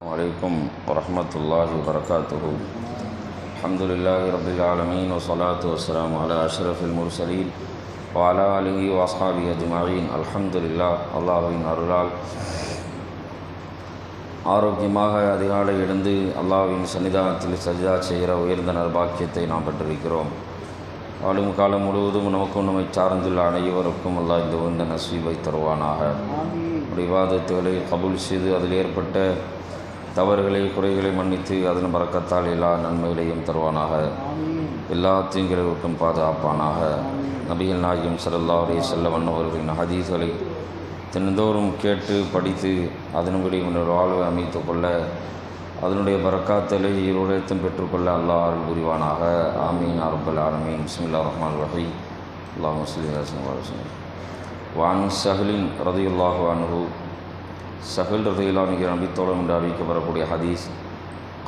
வலைக்கம் வரமத்துல்லாஹி வரகாத்து அஹமதுல்லாஹி ரபில் ஆலமீன் வசலாத்து வஸ்லாம் அல அஷ்ரஃபில் முர்சலீன் வாலா அலிஹி வாசாபி அஜ்மாயின் அலமதுல்லா அல்லாஹின் அருளால் ஆரோக்கியமாக அதிகாலை எழுந்து அல்லாஹின் சன்னிதானத்தில் சஜிதா செய்கிற உயர்ந்த நர்பாக்கியத்தை நாம் பெற்றிருக்கிறோம். ஆளும் காலம் முழுவதும் நமக்கும் நம்மை சார்ந்துள்ள அனைவருக்கும் அல்லாஹ் இந்த உந்த நசீபை தருவானாக. விவாதத்துகளை கபுல் செய்து அதில் ஏற்பட்ட தவறுகளை குறைகளை மன்னித்து அதன் பறக்கத்தால் எல்லா நன்மைகளையும் தருவானாக. எல்லா தீங்குகளுக்கும் பாதுகாப்பானாக. நபிகள் நாயகம் ஸல்லல்லாஹு அலைஹி வஸல்லம் அன்னவர்களின் ஹதீஸ்களை தினந்தோறும் கேட்டு படித்து அதன்படி உன்னுடைய வாழ்வை அமைத்து கொள்ள அதனுடைய பறக்காத்தலை இருளத்தும் பெற்றுக்கொள்ள அல்லாஹ் அருள் புரிவானாக. ஆமீன் அரபல் ஆலமீன். பிஸ்மில்லா ரஹ்மான் வகை அல்லாஹ் முஸ்லீம் வான் சஹலின் ரதியுல்லாஹ் அன்ஹு. சஹல் ரதியுல்லாஹின் நபித்தோழம் என்று அறிவிக்கப்படக்கூடிய ஹதீஸ்.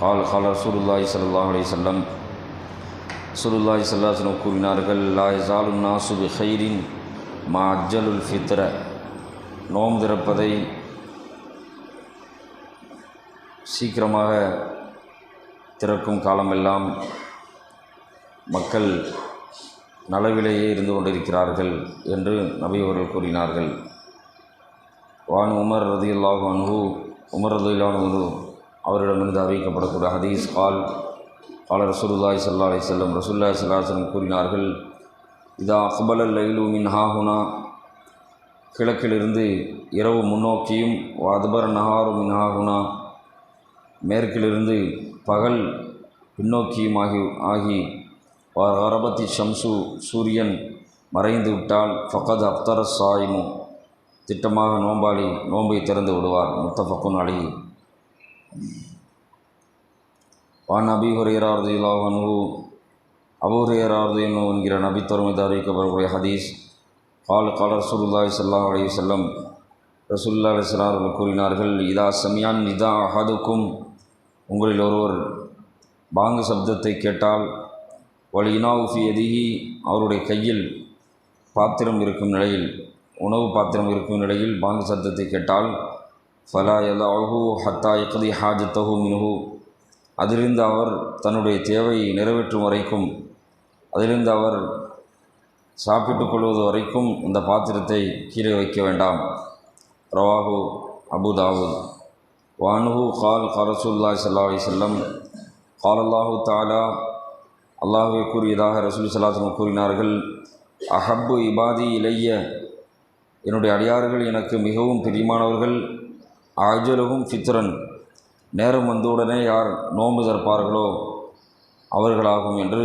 கால் கால சுருல்லாய் ஸல்லல்லாஹு அலி சொல்லம் சுருல்லாய் ஸல்லல்லாஹு அலைஹி கூறினார்கள் லா யஸாலு நாசு ஹைரின் மா அஜலுல் ஃபித்ர. நோம் திறப்பதை சீக்கிரமாக திறக்கும் காலமெல்லாம் மக்கள் நலவிலேயே இருந்து கொண்டிருக்கிறார்கள் என்று நபி அவர்கள் கூறினார்கள். வான் உமர் ரதியுல்லாஹு அனுகு உமர் ரதியுல்லாஹு அவரிடமிருந்து அறிவிக்கப்படக்கூடிய ஹதீஸ் கால் கால ரசூலுல்லாய் சல்லா அலி செல்லம் ரசூல்லா சல்லாஹம் கூறினார்கள் இதா அக்பலல் லைலு மின் ஹாஹுனா கிழக்கிலிருந்து இரவு முன்னோக்கியும் அதுபர் நஹாரு மின் ஹாஹுனா மேற்கிலிருந்து பகல் பின்னோக்கியும் ஆகி ஆகி அரபத்தி ஷம்சு சூரியன் மறைந்து விட்டால் ஃபகத் அப்தர சாயிமு. திட்டமாக நோம்பாளி நோன்பை திறந்து விடுவார். முத்தஃபக்குன் அலி. வான் அபி ஹுரேரார்திலாஹனு அபுஹுரேரார்தினு என்கிற நபித்தொருமை அறிவிக்கப்படக்கூடிய ஹதீஸ். கால் காலர் சுருல்லாய் சல்லா அலி செல்லம் ரசுல்லா அலிஸ்லாம் அவர்கள் கூறினார்கள் இதா சமியான் இதா அஹதுக்கும் உங்களில் ஒருவர் பாங்கு சப்தத்தை கேட்டால் வலி இனாவுஃபி எதிகி அவருடைய கையில் பாத்திரம் இருக்கும் நிலையில் உணவு பாத்திரம் இருக்கும் நிலையில் பாங்கு சத்தத்தை கேட்டால் ஃபலா யதாஹு ஹத்தா யக்தி ஹாஜத்தஹு மினுஹு. அதிலிருந்து அவர் தன்னுடைய தேவையை நிறைவேற்றும் வரைக்கும் அதிலிருந்து அவர் சாப்பிட்டுக் கொள்வது வரைக்கும் இந்த பாத்திரத்தை கீழே வைக்க வேண்டாம். ரவாஹு அபுதாவு வானுஹு கால் கரசுல்லா சல்லா செல்லம் கால் அல்லாஹு தாலா அல்லாஹுவை கூறியதாக ரசூல் சல்லாஹம் கூறினார்கள் அஹப்பு இபாதி இளைய என்னுடைய அடியார்கள் எனக்கு மிகவும் பிரியமானவர்கள். அஜலகும் ஃபித்ரன். நேரம் வந்தவுடனே யார் நோன்பு தற்பார்களோ அவர்களாகும் என்று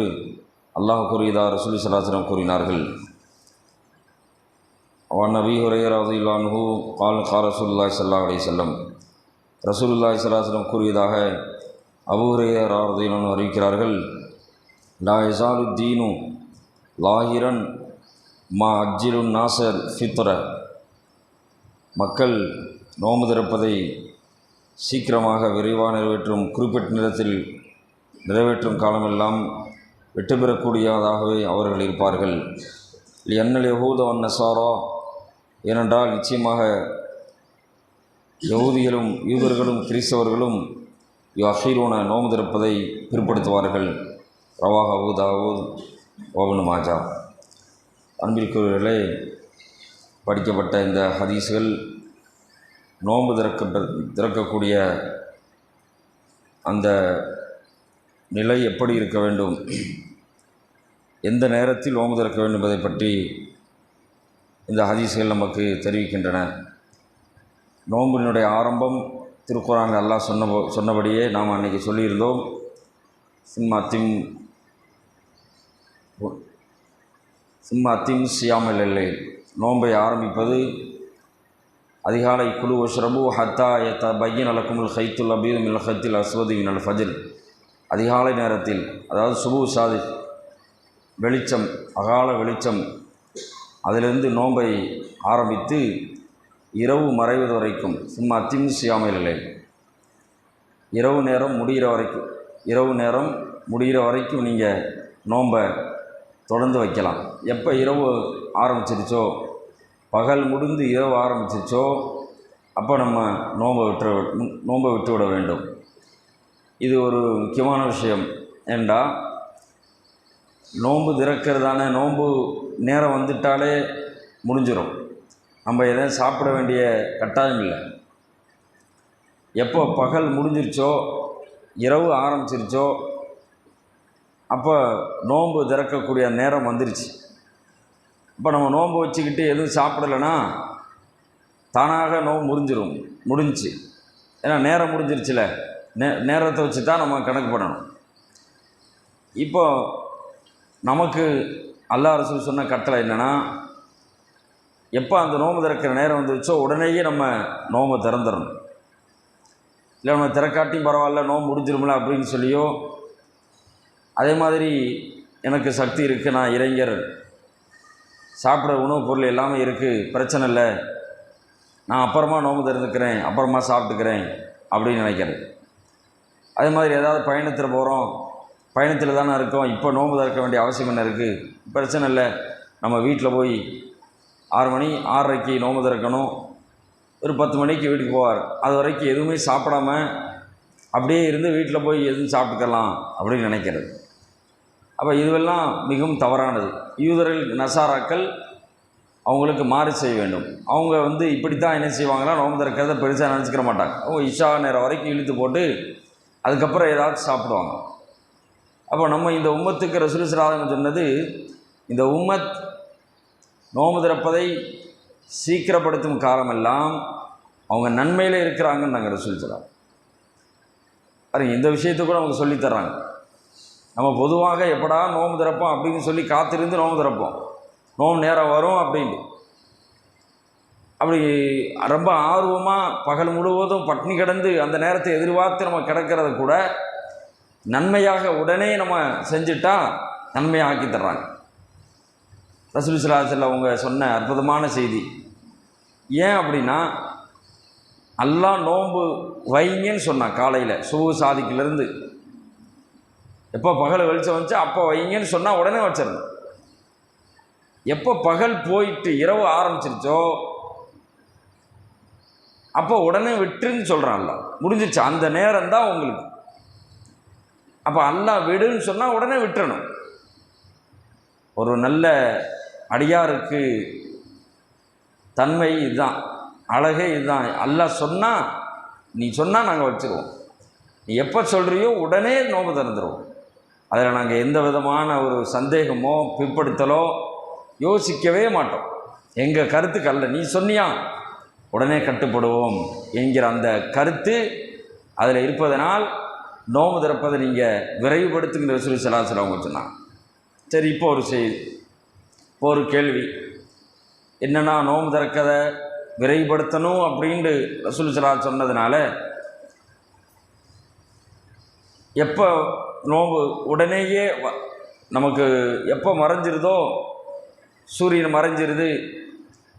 அல்லாஹ் கூறியதார் ரசூலி சலாசனம் கூறினார்கள். அவன் நபி ஹுரையராதில்லான்ஹூ கால் கா ரசூல்லாய் சல்லா அலி செல்லம் ரசூலுல்லாய் சலாசனம் கூறியதாக அபுஹுரையராதிலான் அறிவிக்கிறார்கள். லா இசாலுத்தீனு லாஹிரன் மா அஜ்ஜிலு நாசர் ஃபித்ர மக்கள் நோம்பு திறப்பதை சீக்கிரமாக விரைவாக நிறைவேற்றும் குறிப்பிட்ட நேரத்தில் நிறைவேற்றும் காலமெல்லாம் வெற்றி பெறக்கூடியதாகவே அவர்கள் இருப்பார்கள். என்ன யகூத வன் நசாரா. ஏனென்றால் நிச்சயமாக யகுதிகளும் யூதர்களும் கிறிஸ்தவர்களும் யஹீரோன நோம்பு திறப்பதை பிற்படுத்துவார்கள். ரவாக அபுதாவூத் ஓவனு மாஜா. அன்பிற்குரியவர்களே படிக்கப்பட்ட இந்த ஹதீஸுகள் நோன்பு திறக்க திறக்கக்கூடிய அந்த நிலை எப்படி இருக்க வேண்டும்? எந்த நேரத்தில் நோன்பு திறக்க வேண்டும் என்பதை பற்றி இந்த ஹதீஸுகள் நமக்கு தெரிவிக்கின்றன. நோன்பினுடைய ஆரம்பம் திருக்குறான் அல்லாஹ் சொன்ன சொன்னபடியே நாம் அன்றைக்கி சொல்லியிருந்தோம். சிம்மா திம் சும்மா அத்திம் சியாமல் இல்லை. நோன்பை ஆரம்பிப்பது அதிகாலை குழு ஒஷ்ரபு ஹத்தா எத்த பையன் அலக்குமுல் ஹைத்துல் அபீதும் மில் ஹத்தில் அஸ்வதி ஃபஜில் அதிகாலை நேரத்தில் அதாவது சுபு சாதி வெளிச்சம் அகால வெளிச்சம் அதிலிருந்து நோன்பை ஆரம்பித்து இரவு மறைவது வரைக்கும் சும்மா அத்திம் சியாமல் இல்லை. இரவு நேரம் முடிகிற வரைக்கும் இரவு நேரம் முடிகிற வரைக்கும் நீங்கள் நோன்பை தொடர்ந்து வைக்கலாம். எப்போ இரவு ஆரம்பிச்சிருச்சோ? பகல் முடிந்து இரவு ஆரம்பிச்சிருச்சோ? அப்போ நம்ம நோன்பை விட்டு நோன்பை விட்டு விட வேண்டும். இது ஒரு முக்கியமான விஷயம். ஏண்டா? நோன்பு திறக்கிறதான? நோன்பு நேரம் வந்துட்டாலே முடிஞ்சிடும் நம்ம எதையும் சாப்பிட வேண்டிய கட்டாயம் இல்லை. எப்போ பகல் முடிஞ்சிருச்சோ? இரவு ஆரம்பிச்சிருச்சோ? அப்போ நோன்பு திறக்கக்கூடிய நேரம் வந்துருச்சு. இப்போ நம்ம நோன்பு வச்சுக்கிட்டு எதுவும் சாப்பிடலைன்னா தானாக நோன்பு முடிஞ்சிடும் முடிஞ்சுச்சு ஏன்னா நேரம் முடிஞ்சிருச்சுல. நே நேரத்தை வச்சு தான் நம்ம கணக்கு பண்ணணும். இப்போ நமக்கு அல்லா அரசு சொன்ன கட்டளை என்னென்னா எப்போ அந்த நோம்பு திறக்கிற நேரம் வந்துருச்சோ உடனேயே நம்ம நோம்பை திறந்துடணும் இல்லை நம்ம திறக்காட்டியும் பரவாயில்ல நோன்பு முடிஞ்சிருமில்ல அப்படின்னு சொல்லியோ அதே மாதிரி எனக்கு சக்தி இருக்குது நான் இளைஞர் சாப்பிட்ற உணவுப் பொருள் எல்லாமே இருக்குது பிரச்சனை இல்லை. நான் அப்புறமா நோன்பு திறந்துக்கிறேன் அப்புறமா சாப்பிட்டுக்கிறேன் அப்படின்னு நினைக்கிறது அதே மாதிரி ஏதாவது பயணத்தில் போகிறோம் பயணத்தில் தானே இருக்கோம் இப்போ நோன்பு திறக்க வேண்டிய அவசியம் என்ன இருக்குது பிரச்சனை இல்லை. நம்ம வீட்டில் போய் ஆறு மணி ஆறரைக்கு நோன்பு திறக்கணும். ஒரு பத்து மணிக்கு வீட்டுக்கு போவார். அது வரைக்கும் எதுவுமே சாப்பிடாம அப்படியே இருந்து வீட்டில் போய் எதுவும் சாப்பிட்டுக்கலாம் அப்படின்னு நினைக்கிறது. அப்போ இதுவெல்லாம் மிகவும் தவறானது. யூதர்கள் நசாராக்கள் அவங்களுக்கு மாறு செய்ய வேண்டும். அவங்க வந்து இப்படி தான் என்ன செய்வாங்கன்னா நோம்பு திறக்கிறத பெருசாக நினச்சிக்கிற மாட்டாங்க. அவங்க இஷா நேரம் வரைக்கும் இழுத்து போட்டு அதுக்கப்புறம் ஏதாச்சும் சாப்பிடுவாங்க. அப்போ நம்ம இந்த உம்மத்துக்கு ரசூல் சிராதம் சொன்னது இந்த உம்மத் நோம்பு திறப்பதை சீக்கிரப்படுத்தும் காலமெல்லாம் அவங்க நன்மையில் இருக்கிறாங்கன்னு நாங்கள் ரசூல் சொல்கிறோம் பாருங்க இந்த விஷயத்தை கூட அவங்க சொல்லித் தர்றாங்க. நம்ம பொதுவாக எப்படா நோம்பு திறப்போம் அப்படின்னு சொல்லி காத்திருந்து நோம்பு திறப்போம். நோம்பு நேரம் வரும் அப்படின்னு. அப்படி ரொம்ப ஆர்வமாக பகல் முழுவதும் பட்னி கிடந்து அந்த நேரத்தை எதிர்பார்த்து நம்ம கிடக்கிறத கூட நன்மையாக உடனே நம்ம செஞ்சுட்டா நன்மையாக ஆக்கி தர்றாங்க. ரசூல் அவங்க சொன்ன அற்புதமான செய்தி. ஏன் அப்படின்னா எல்லாம் நோன்பு வைங்கன்னு சொன்னான் காலையில் சுபு சாதிக்கிலேருந்து. எப்போ பகல் வெளிச்சம் வந்துச்சு அப்போ வைங்கன்னு சொன்னால் உடனே வச்சிடணும். எப்போ பகல் போயிட்டு இரவு ஆரம்பிச்சிருச்சோ அப்போ உடனே விட்டுருன்னு சொல்கிறான் அல்ல முடிஞ்சிருச்சு. அந்த நேரம் தான் உங்களுக்கு. அப்போ அல்லா விடுன்னு சொன்னால் உடனே விட்டுறணும். ஒரு நல்ல அடியாருக்கு தன்மை இதுதான். அழகே இதுதான். அல்லா சொன்னால் நீ சொன்னால் நாங்கள் வச்சுருவோம். நீ எப்போ சொல்கிறியோ உடனே நோம்பு திறந்துருவோம். அதில் நாங்கள் எந்த விதமான ஒரு சந்தேகமோ பிற்படுத்தலோ யோசிக்கவே மாட்டோம். எங்கள் கருத்துக்கு அல்ல. நீ சொன்னியா? உடனே கட்டுப்படுவோம் என்கிற அந்த கருத்து அதில் இருப்பதனால் நோம்பு திறப்பதை நீங்கள் விரைவுபடுத்துங்கிற சொல்லி சலாசல் அவங்க சொன்னாங்க. சரி இப்போ ஒரு செய்தி இப்போ ஒரு கேள்வி. என்னென்னா நோம்பு திறக்கதை விரைவுபடுத்தணும் அப்படின்ட்டு ரசூல் சலா சொன்னதுனால எப்போ நோம்பு உடனேயே வ- நமக்கு எப்போ மறைஞ்சிருதோ சூரியன் மறைஞ்சிருது.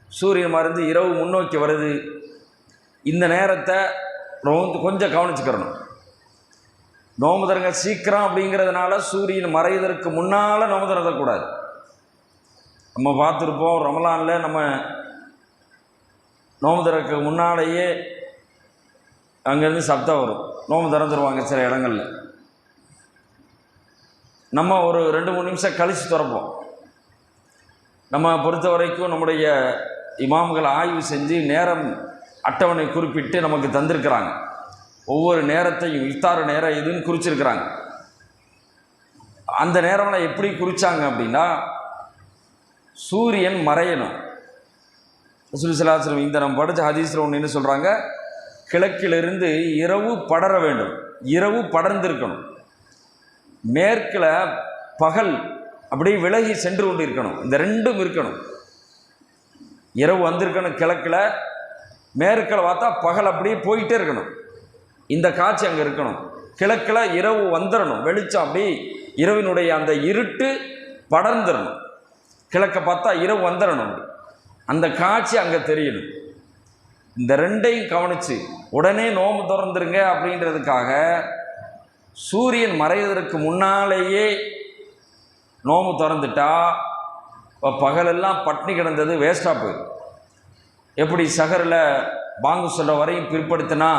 சூரியன் மறைஞ்சு இரவு முன்னோக்கி வருது. இந்த நேரத்தை ரொம்ப கொஞ்சம் கவனிச்சுக்கிறணும். நோம்பு திறங்க சீக்கிரம் அப்படிங்கிறதுனால சூரியன் மறைவதற்கு முன்னால் நோம்பு திறக்கக்கூடாது நம்ம பார்த்துருப்போம் ரமலானில் நம்ம நோம்பு திறக்க முன்னாலேயே அங்கேருந்து சப்தம் வரும். நோம்பு திறந்துருவாங்க சில இடங்களில். நம்ம ஒரு ரெண்டு மூணு நிமிஷம் கழித்து திறப்போம். நம்ம பொறுத்த வரைக்கும் நம்முடைய இமாம்கள் ஆய்வு செஞ்சு நேரம் அட்டவணை குறிப்பிட்டு நமக்கு தந்திருக்கிறாங்க. ஒவ்வொரு நேரத்தையும் இஃப்தார் நேரம் எதுன்னு குறிச்சிருக்கிறாங்க. அந்த நேரம்லாம் எப்படி குறித்தாங்க அப்படின்னா சூரியன் மறையணும். சுலிசலாசிரம் இந்த நம்ம படித்த ஹதீஸில் ஒன்று என்ன சொல்கிறாங்க கிழக்கிலிருந்து இரவு படர வேண்டும். இரவு படர்ந்திருக்கணும். மேற்கில் பகல் அப்படியே விலகி சென்று கொண்டு இருக்கணும் இந்த ரெண்டும் இருக்கணும். இரவு வந்திருக்கணும் கிழக்கில் மேற்கில் பார்த்தா பகல் அப்படியே போயிட்டே இருக்கணும். இந்த காட்சி அங்கே இருக்கணும். கிழக்கில் இரவு வந்துடணும் வெளிச்சம் அப்படியே இரவினுடைய அந்த இருட்டு படர்ந்துடணும் கிழக்க பார்த்தா இரவு வந்துடணும் அந்த காட்சி அங்கே தெரியணும். இந்த ரெண்டையும் கவனித்து உடனே நோம்பு திறந்துருங்க அப்படின்றதுக்காக சூரியன் மறைவதற்கு முன்னாலேயே நோம்பு திறந்துட்டா பகலெல்லாம் பட்னி கிடந்தது வேஸ்ட்டாக போயிடும் எப்படி சகரில் பாங்கு சொல்கிற வரையும் பிற்படுத்தினா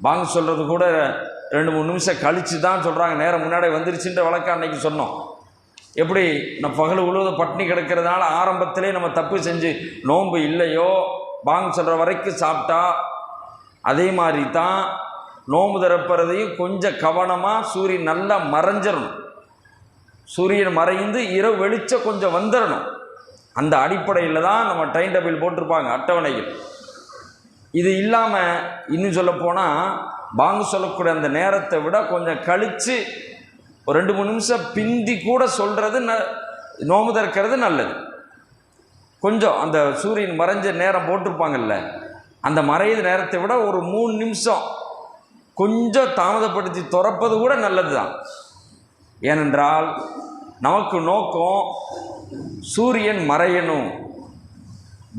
பாங்கு சொல்கிறது கூட ரெண்டு மூணு நிமிஷம் கழித்து தான் சொல்கிறாங்க நேரம் முன்னாடி வந்துருச்சுன்ற வழக்கம் அன்னைக்கு சொன்னோம். எப்படி நம்ம பகல் உழுவது பட்னி கிடக்கிறதுனால ஆரம்பத்திலே நம்ம தப்பு செஞ்சு நோன்பு இல்லையோ பாங்கு சொல்கிற வரைக்கும் சாப்பிட்டா அதே மாதிரி தான் நோம்பு திறப்புறதையும் கொஞ்சம் கவனமாக சூரியன் நல்லா மறைஞ்சிடணும் சூரியன் மறைந்து இரவு வெளிச்சம் கொஞ்சம் வந்துடணும் அந்த அடிப்படையில் தான் நம்ம டைம் டேபிள் போட்டிருப்பாங்க அட்டவணையில் இது இல்லாமல் இன்னும் சொல்லப்போனால் பாங்கு சொல்லக்கூடிய அந்த நேரத்தை விட கொஞ்சம் கழித்து ஒரு ரெண்டு மூணு நிமிஷம் பிந்தி கூட சொல்கிறது ந நோம்பு திறக்கிறது நல்லது. கொஞ்சம் அந்த சூரியன் மறைஞ்ச நேரம் போட்டிருப்பாங்கல்ல அந்த மறையிற நேரத்தை விட ஒரு மூணு நிமிஷம் கொஞ்சம் தாமதப்படுத்தி துறப்பது கூட நல்லது தான் ஏனென்றால் நமக்கு நோக்கம் சூரியன் மறையணும்.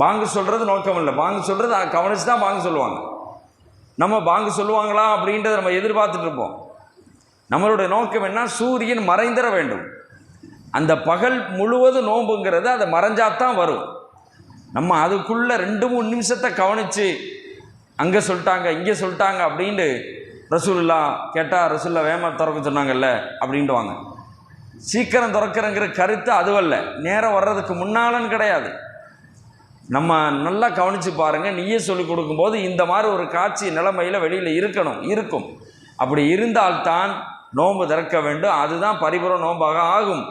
பாங்கு சொல்கிறது நோக்கம் இல்லை. பாங்கு சொல்கிறது கவனிச்சு தான் பாங்கு சொல்லுவாங்க. நம்ம பாங்கு சொல்லுவாங்களா அப்படின்றத நம்ம எதிர்பார்த்துட்டு இருப்போம். நம்மளுடைய நோக்கம் என்ன? சூரியன் மறைந்திட வேண்டும். அந்த பகல் முழுவதும் நோம்புங்கிறது அதை மறைஞ்சாதான் வரும். நம்ம அதுக்குள்ளே ரெண்டு மூணு நிமிஷத்தை கவனித்து அங்கே சொல்லிட்டாங்க இங்கே சொல்லிட்டாங்க அப்படின்ட்டு ரசூல்லா கேட்டால் ரசூல்லா வேமா திறக்க சொன்னாங்கல்ல அப்படின்ட்டுவாங்க. சீக்கிரம் திறக்கிறங்கிற கருத்து அதுவல்ல. நேரம் வர்றதுக்கு முன்னாலன்னு கிடையாது. நம்ம நல்லா கவனித்து பாருங்கள் நீயே சொல்லிக் கொடுக்கும்போது இந்த மாதிரி ஒரு காட்சி நிலைமையில் வெளியில் இருக்கணும் இருக்கும். அப்படி இருந்தால்தான் நோன்பு திறக்க வேண்டும். அதுதான் பரிபூர்ண நோன்பாக ஆகும்.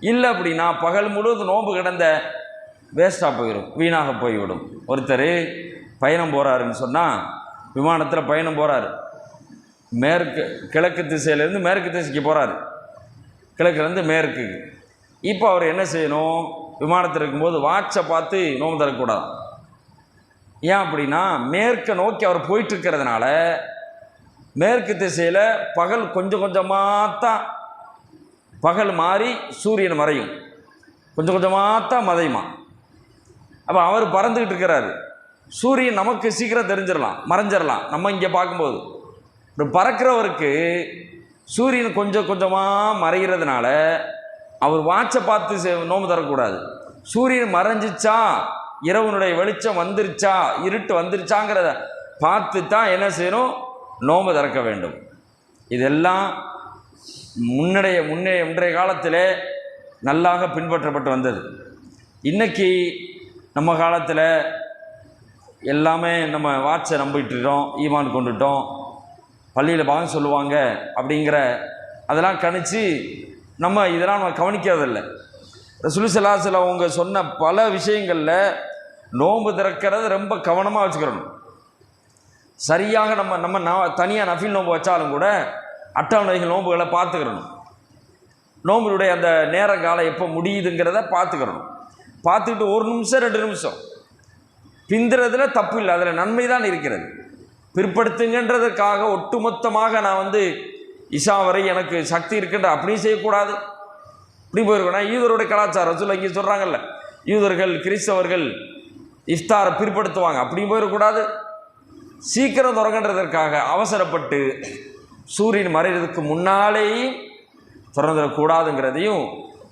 இல்லை அப்படின்னா பகல் முழுவதும் நோன்பு கிடந்த வேஸ்ட்டாக போயிடும் வீணாக போய்விடும். ஒருத்தர் பயணம் போகிறாருன்னு சொன்னால் விமானத்தில் பயணம் போகிறாரு மேற்கு கிழக்கு திசையிலேருந்து மேற்கு திசைக்கு போகிறாரு கிழக்குலேருந்து மேற்கு. இப்போ அவர் என்ன செய்யணும்? விமானத்தில் இருக்கும்போது வாட்சை பார்த்து நோம்பு தரக்கூடாது ஏன் அப்படின்னா மேற்கை நோக்கி அவர் போயிட்டு இருக்கிறதுனால மேற்கு திசையில் பகல் கொஞ்சம் கொஞ்சமாக தான் பகல் மாறி சூரியன் மறையும். கொஞ்சம் கொஞ்சமாக தான் மதையுமா? அப்போ அவர் பறந்துக்கிட்டு இருக்கிறாரு. சூரியன் நமக்கு சீக்கிரம் தெரிஞ்சிடலாம் மறைஞ்சிடலாம் நம்ம இங்கே பார்க்கும்போது. இப்படி பறக்கிறவருக்கு சூரியன் கொஞ்சம் கொஞ்சமாக மறைகிறதுனால அவர் வாட்சை பார்த்து நோம்பு நோன்பு தரக்கூடாது. சூரியன் மறைஞ்சிச்சா இரவனுடைய வெளிச்சம் வந்துருச்சா இருட்டு வந்துருச்சாங்கிறத பார்த்து தான் என்ன செய்யணும்? நோம்பு திறக்க வேண்டும். இதெல்லாம் முன்னைய முன்னே இன்றைய காலத்திலே நல்லாக பின்பற்றப்பட்டு வந்தது. இன்றைக்கி நம்ம காலத்தில் எல்லாமே நம்ம வாட்சை நம்பிட்டுட்டோம் ஈமான் கொண்டுட்டோம். பள்ளியில் வாங்க சொல்லுவாங்க அப்படிங்கிற அதெல்லாம் கணிச்சு நம்ம இதெல்லாம் நம்ம கவனிக்கிறதில்ல. ரசூலுசலாசில் அவங்க சொன்ன பல விஷயங்களில் நோன்பு திறக்கிறது ரொம்ப கவனமாக வச்சுக்கிறணும் சரியாக நம்ம நம்ம நான் தனியாக நஃபில் நோன்பு வச்சாலும் கூட அட்டவணைகள் நோன்புகளை பார்த்துக்கிறணும். நோம்பினுடைய அந்த நேர காலம் எப்போ முடியுதுங்கிறத பார்த்துக்கிறணும். பார்த்துக்கிட்டு ஒரு நிமிஷம் ரெண்டு நிமிஷம். பிந்துறதுல தப்பு இல்லை. அதில் நன்மை தான் இருக்கிறது. பிற்படுத்துங்கன்றதுக்காக ஒட்டுமொத்தமாக நான் வந்து இஷா வரை எனக்கு சக்தி இருக்கின்ற அப்படியும் செய்யக்கூடாது. இப்படி போயிருக்கணும் யூதருடைய கலாச்சாரம் சொல்ல இங்கே சொல்கிறாங்கல்ல யூதர்கள் கிறிஸ்தவர்கள் இஃப்தாரை பிற்படுத்துவாங்க. அப்படியும் போயிடக்கூடாது சீக்கிரம் தொடங்கன்றதற்காக அவசரப்பட்டு சூரியன் மறைகிறதுக்கு முன்னாலேயே திறந்துடக்கூடாதுங்கிறதையும்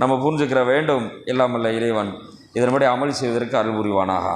நம்ம புரிஞ்சுக்கிற வேண்டும். எல்லாமல்ல இறைவன் இதன்படி அமல் செய்வதற்கு அருள் புரிவானாக.